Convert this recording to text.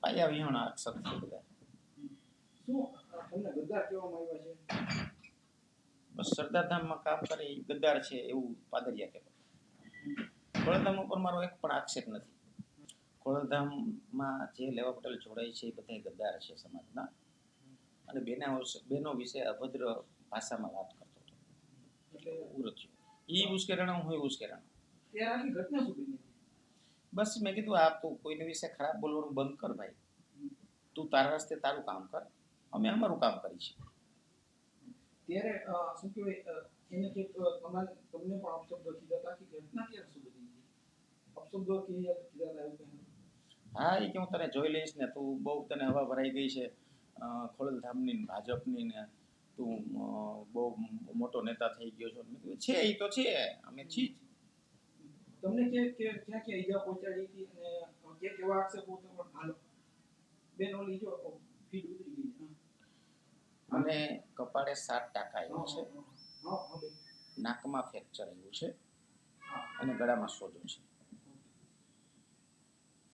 પાયા વિહોણા છે? બધા બસ સરદારધામમાં કામ કરે એ ગદ્દાર છે એવું પાદરિયા કહેવાય. ખોડલધામ ઉપર મારો એક પણ આક્ષેપ નથી. ખોડલધામમાં જે લેવા પટેલ જોડાય છે એ બધા ગદ્દાર છે સમાજના. અને બેના બેનો વિશે અભદ્ર ભાષામાં વાત કરતો હતો. એટલે પૂરો થયો. એ ઉશ્કેરણો હું ઉશ્કેરણ ઘટના સુધી બસ મેં કીધું આ તું કોઈને વિશે ખરાબ બોલવાનું બંધ કર ભાઈ. તું તારા રસ્તે તારું કામ કર. અમે અમારું કામ કરીશું. ત્યારે શું કહેવાય એને કે તમારે તમને પણ અપશબ્દો કીધા હતા કે ઘટના ક્યારે શું બની અપશબ્દો કીધા કીધા હતા એવું હા એ કે હું તને જોઈ લઈશ ને તું બહુ તને હવા ભરાઈ ગઈ છે. ખોડલધામની ને ભાજપની ને તું બહુ મોટો નેતા થઈ ગયો છો. છે એ તો છે. અમે છીએ. તમને કે કે ક્યાં ક્યાં ઈજા પહોંચાડી હતી અને કે કેવા આક્ષેપો તો પણ હાલો. બેન ઓલી જો ફીડ ઉતરી ગઈ અને કપાળે સાત ટાંકા આવ્યું છે. નાકમાં ફ્રેક્ચર આવ્યું છે અને ગળામાં સોજો છે.